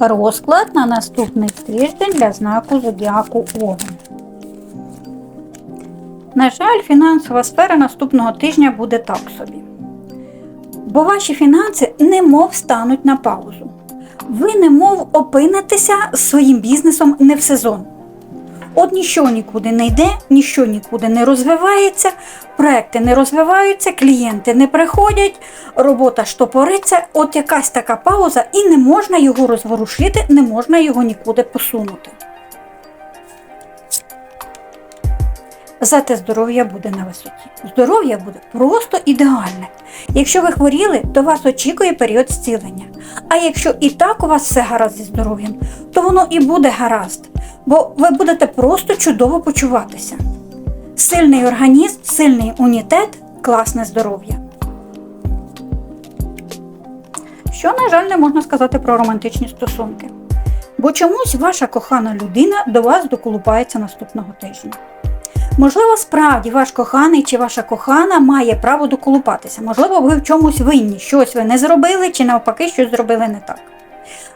Розклад на наступний тиждень для знаку зодіаку Овен. На жаль, фінансова сфера наступного тижня буде так собі. Бо ваші фінанси немов стануть на паузу. Ви немов опинитеся з своїм бізнесом не в сезон. От ніщо нікуди не йде, ніщо нікуди не розвивається, проекти не розвиваються, клієнти не приходять, робота штопориться, от якась така пауза, і не можна його розворушити, не можна його нікуди посунути. Зате здоров'я буде на висоті. Здоров'я буде просто ідеальне. Якщо ви хворіли, то вас очікує період зцілення. А якщо і так у вас все гаразд зі здоров'ям, то воно і буде гаразд, бо ви будете просто чудово почуватися. Сильний організм, сильний унітет, класне здоров'я. Що, на жаль, не можна сказати про романтичні стосунки. Бо чомусь ваша кохана людина до вас доколупається наступного тижня. Можливо, справді ваш коханий чи ваша кохана має право доколупатися. Можливо, ви в чомусь винні, щось ви не зробили, чи навпаки щось зробили не так.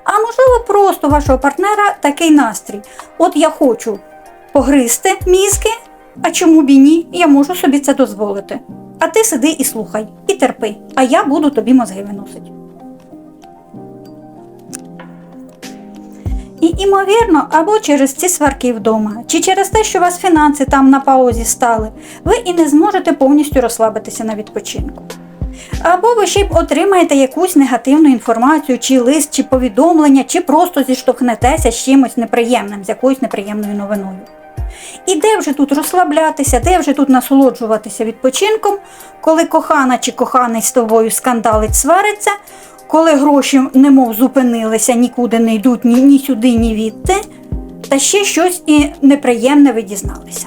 А можливо, просто у вашого партнера такий настрій. От я хочу погризти мізки, а чому б і ні? Я можу собі це дозволити. А ти сиди і слухай, і терпи, а я буду тобі мозги виносити. І, імовірно, або через ці сварки вдома, чи через те, що у вас фінанси там на паузі стали, ви і не зможете повністю розслабитися на відпочинку. Або ви ще й отримаєте якусь негативну інформацію, чи лист, чи повідомлення, чи просто зіштовхнетеся з чимось неприємним, з якоюсь неприємною новиною. І де вже тут розслаблятися, де вже тут насолоджуватися відпочинком, коли кохана чи коханий з тобою скандалить, свариться, коли гроші немов зупинилися, нікуди не йдуть ні, ні сюди, ні відти, та ще щось і неприємне ви дізналися.